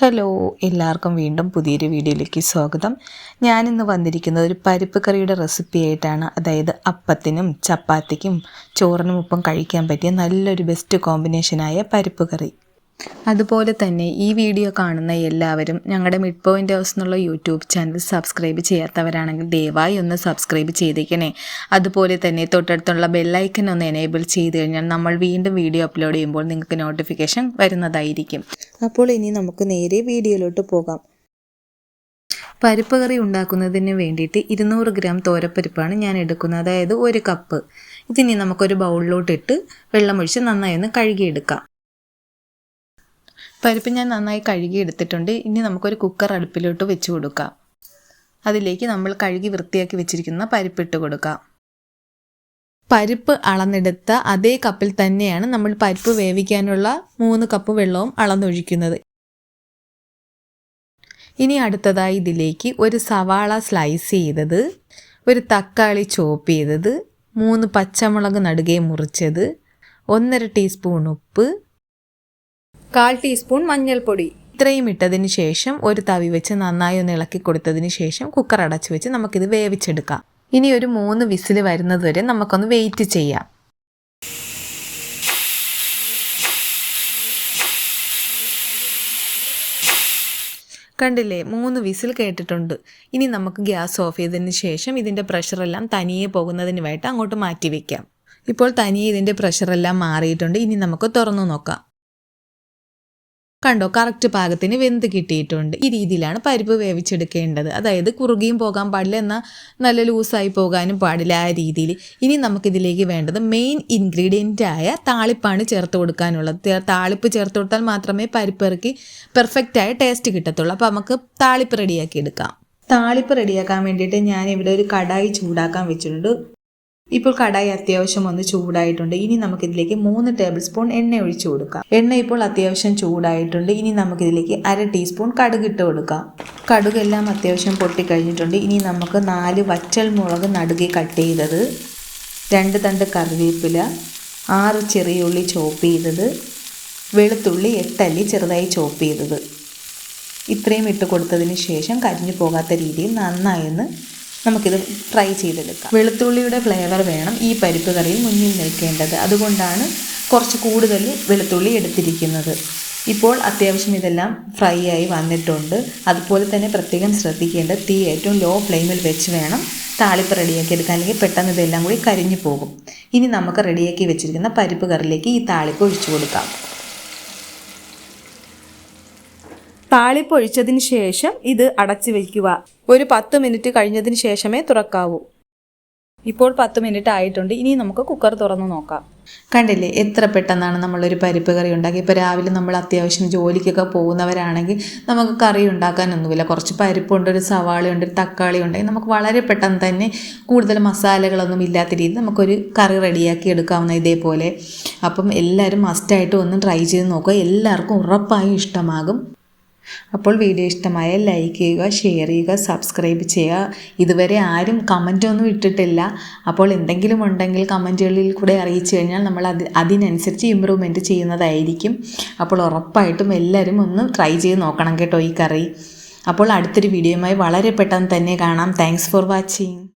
Hello എല്ലാവർക്കും വീണ്ടും പുതിയൊരു വീഡിയോയിലേക്ക് സ്വാഗതം. ഞാനിന്ന് വന്നിരിക്കുന്നത് ഒരു പരിപ്പ് കറിയുടെ റെസിപ്പി ആയിട്ടാണ്. അതായത് അപ്പത്തിനും ചപ്പാത്തിക്കും ചോറിനും ഒപ്പം കഴിക്കാൻ പറ്റിയ നല്ലൊരു ബെസ്റ്റ് കോമ്പിനേഷനായ പരിപ്പ് കറി. അതുപോലെ തന്നെ ഈ വീഡിയോ കാണുന്ന എല്ലാവരും ഞങ്ങളുടെ മിഡ് പോയിന്റ് ഹൗസ് എന്നുള്ള യൂട്യൂബ് ചാനൽ സബ്സ്ക്രൈബ് ചെയ്യാത്തവരാണെങ്കിൽ ദയവായി ഒന്ന് സബ്സ്ക്രൈബ് ചെയ്തേക്കണേ. അതുപോലെ തന്നെ തൊട്ടടുത്തുള്ള ബെല്ലൈക്കൻ ഒന്ന് എനേബിൾ ചെയ്ത് കഴിഞ്ഞാൽ നമ്മൾ വീണ്ടും വീഡിയോ അപ്ലോഡ് ചെയ്യുമ്പോൾ നിങ്ങൾക്ക് നോട്ടിഫിക്കേഷൻ വരുന്നതായിരിക്കും. അപ്പോൾ ഇനി നമുക്ക് നേരെ വീഡിയോയിലോട്ട് പോകാം. പരിപ്പ് കറി ഉണ്ടാക്കുന്നതിന് വേണ്ടിയിട്ട് ഇരുന്നൂറ് ഗ്രാം തോരപ്പരിപ്പാണ് ഞാൻ എടുക്കുന്നത്. അതായത് ഒരു കപ്പ് ഇതിനി നമുക്കൊരു ബൗളിലോട്ടിട്ട് വെള്ളമൊഴിച്ച് നന്നായി ഒന്ന് കഴുകിയെടുക്കാം. പരിപ്പ് ഞാൻ നന്നായി കഴുകി എടുത്തിട്ടുണ്ട്. ഇനി നമുക്കൊരു കുക്കർ അടുപ്പിലോട്ട് വെച്ച് കൊടുക്കാം. അതിലേക്ക് നമ്മൾ കഴുകി വൃത്തിയാക്കി വെച്ചിരിക്കുന്ന പരിപ്പിട്ട് കൊടുക്കാം. പരിപ്പ് അളന്നെടുത്ത അതേ കപ്പിൽ തന്നെയാണ് നമ്മൾ പരിപ്പ് വേവിക്കാനുള്ള മൂന്ന് കപ്പ് വെള്ളവും അളന്നൊഴിക്കുന്നത്. ഇനി അടുത്തതായി ഇതിലേക്ക് ഒരു സവാള സ്ലൈസ് ചെയ്തത് ഒരു തക്കാളി ചോപ്പ് ചെയ്തത് മൂന്ന് പച്ചമുളക് നടുകെ മുറിച്ചത് ഒന്നര ടീസ്പൂൺ ഉപ്പ് കാൽ ടീസ്പൂൺ മഞ്ഞൾപ്പൊടി. ഇത്രയും ഇട്ടതിന് ശേഷം ഒരു തവി വെച്ച് നന്നായി ഒന്ന് ഇളക്കി കൊടുത്തതിന് ശേഷം കുക്കർ അടച്ച് വെച്ച് നമുക്കിത് വേവിച്ചെടുക്കാം. ഇനി ഒരു മൂന്ന് വിസിൽ വരുന്നത് വരെ നമുക്കൊന്ന് വെയിറ്റ് ചെയ്യാം. കണ്ടില്ലേ മൂന്ന് വിസിൽ കേട്ടിട്ടുണ്ട്. ഇനി നമുക്ക് ഗ്യാസ് ഓഫ് ചെയ്തതിന് ശേഷം ഇതിന്റെ പ്രഷറെല്ലാം തനിയെ പോകുന്നതിന് പോകുന്നതിനുമായിട്ട് അങ്ങോട്ട് മാറ്റി വയ്ക്കാം ഇപ്പോൾ തനിയെ ഇതിന്റെ പ്രഷറെല്ലാം മാറിയിട്ടുണ്ട്. ഇനി നമുക്ക് തുറന്നു നോക്കാം. കണ്ടോ കറക്റ്റ് പാകത്തിന് വെന്ത് കിട്ടിയിട്ടുണ്ട്. ഈ രീതിയിലാണ് പരിപ്പ് വേവിച്ചെടുക്കേണ്ടത്. അതായത് കുറുകിയും പോകാൻ പാടില്ല എന്നാൽ നല്ല ലൂസായി പോകാനും പാടില്ല ആ രീതിയിൽ. ഇനി നമുക്കിതിലേക്ക് വേണ്ടത് മെയിൻ ഇൻഗ്രീഡിയന്റ് ആയ താളിപ്പാണ് ചേർത്ത് കൊടുക്കാനുള്ളത്. താളിപ്പ് ചേർത്ത് കൊടുത്താൽ മാത്രമേ പരിപ്പ് ഇറക്കി പെർഫെക്റ്റായ ടേസ്റ്റ് കിട്ടത്തുള്ളൂ. അപ്പോൾ നമുക്ക് താളിപ്പ് റെഡിയാക്കി എടുക്കാം. താളിപ്പ് റെഡിയാക്കാൻ വേണ്ടിയിട്ട് ഞാൻ ഇവിടെ ഒരു കടായി ചൂടാക്കാൻ വെച്ചിട്ടുണ്ട്. ഇപ്പോൾ കടായി അത്യാവശ്യം ഒന്ന് ചൂടായിട്ടുണ്ട്. ഇനി നമുക്കിതിലേക്ക് മൂന്ന് ടേബിൾ സ്പൂൺ എണ്ണ ഒഴിച്ചു കൊടുക്കാം. എണ്ണ ഇപ്പോൾ അത്യാവശ്യം ചൂടായിട്ടുണ്ട്. ഇനി നമുക്കിതിലേക്ക് അര ടീസ്പൂൺ കടുക് ഇട്ട് കൊടുക്കാം. കടുകെല്ലാം അത്യാവശ്യം പൊട്ടിക്കഴിഞ്ഞിട്ടുണ്ട്. ഇനി നമുക്ക് നാല് വറ്റൽ മുളക് നടുകി കട്ട് ചെയ്തത് രണ്ട് തണ്ട് കറിവേപ്പില ആറ് ചെറിയ ഉള്ളി ചോപ്പ് ചെയ്തത് വെളുത്തുള്ളി എട്ടല്ലി ചെറുതായി ചോപ്പ് ചെയ്തത്. ഇത്രയും ഇട്ട് കൊടുത്തതിന് ശേഷം കരിഞ്ഞു പോകാത്ത രീതിയിൽ നന്നായി ഒന്ന് നമുക്കിത് ട്രൈ ചെയ്തെടുക്കാം. വെളുത്തുള്ളിയുടെ ഫ്ലേവർ വേണം ഈ പരിപ്പ് കറിയിൽ മുന്നിൽ നിൽക്കേണ്ടത്. അതുകൊണ്ടാണ് കുറച്ച് കൂടുതൽ വെളുത്തുള്ളി എടുത്തിരിക്കുന്നത്. ഇപ്പോൾ അത്യാവശ്യം ഇതെല്ലാം ഫ്രൈ ആയി വന്നിട്ടുണ്ട്. അതുപോലെ തന്നെ പ്രത്യേകം ശ്രദ്ധിക്കേണ്ട തീ ഏറ്റവും ലോ ഫ്ലെയിമിൽ വെച്ച് വേണം താളിപ്പ് റെഡിയാക്കി എടുക്കാൻ. അല്ലെങ്കിൽ പെട്ടെന്ന് ഇതെല്ലാം കൂടി കരിഞ്ഞു പോകും. ഇനി നമുക്ക് റെഡിയാക്കി വെച്ചിരിക്കുന്ന പരിപ്പ് കറിയിലേക്ക് ഈ താളിപ്പ് ഒഴിച്ചു കൊടുക്കാം. താളിപ്പ് ഒഴിച്ചതിന് ശേഷം ഇത് അടച്ചു വയ്ക്കുക ഒരു പത്ത് മിനിറ്റ് കഴിഞ്ഞതിന് ശേഷമേ തുറക്കാവൂ. ഇപ്പോൾ പത്ത് മിനിറ്റ് ആയിട്ടുണ്ട്. ഇനി നമുക്ക് കുക്കർ തുറന്ന് നോക്കാം. കണ്ടില്ലേ? എത്ര പെട്ടെന്നാണ് നമ്മളൊരു പരിപ്പ് കറി ഉണ്ടാക്കി ഇപ്പോൾ രാവിലെ നമ്മൾ അത്യാവശ്യം ജോലിക്കൊക്കെ പോകുന്നവരാണെങ്കിൽ നമുക്ക് കറി ഉണ്ടാക്കാനൊന്നുമില്ല. കുറച്ച് പരിപ്പുണ്ട് ഒരു സവാള ഉണ്ട് ഒരു തക്കാളി ഉണ്ടെങ്കിൽ നമുക്ക് വളരെ പെട്ടെന്ന് തന്നെ കൂടുതൽ മസാലകളൊന്നും ഇല്ലാത്ത രീതിയിൽ നമുക്കൊരു കറി റെഡിയാക്കി എടുക്കാവുന്ന ഇതേപോലെ. അപ്പം എല്ലാവരും മസ്റ്റായിട്ട് ഒന്ന് ട്രൈ ചെയ്ത് നോക്കുക. എല്ലാവർക്കും ഉറപ്പായും ഇഷ്ടമാകും. അപ്പോൾ വീഡിയോ ഇഷ്ടമായ ലൈക്ക് ചെയ്യുക ഷെയർ ചെയ്യുക സബ്സ്ക്രൈബ് ചെയ്യുക. ഇതുവരെ ആരും കമന്റ് ഒന്നും ഇട്ടിട്ടില്ല. അപ്പോൾ എന്തെങ്കിലും ഉണ്ടെങ്കിൽ കമന്റുകളിൽ കൂടെ അറിയിച്ചു കഴിഞ്ഞാൽ നമ്മൾ അത് അതിനനുസരിച്ച് ഇമ്പ്രൂവ്മെന്റ് ചെയ്യുന്നതായിരിക്കും. അപ്പോൾ ഉറപ്പായിട്ടും എല്ലാവരും ഒന്ന് ട്രൈ ചെയ്ത് നോക്കണം കേട്ടോ ഈ കറി. അപ്പോൾ അടുത്തൊരു വീഡിയോയുമായി വളരെ പെട്ടെന്ന് തന്നെ കാണാം. Thanks for watching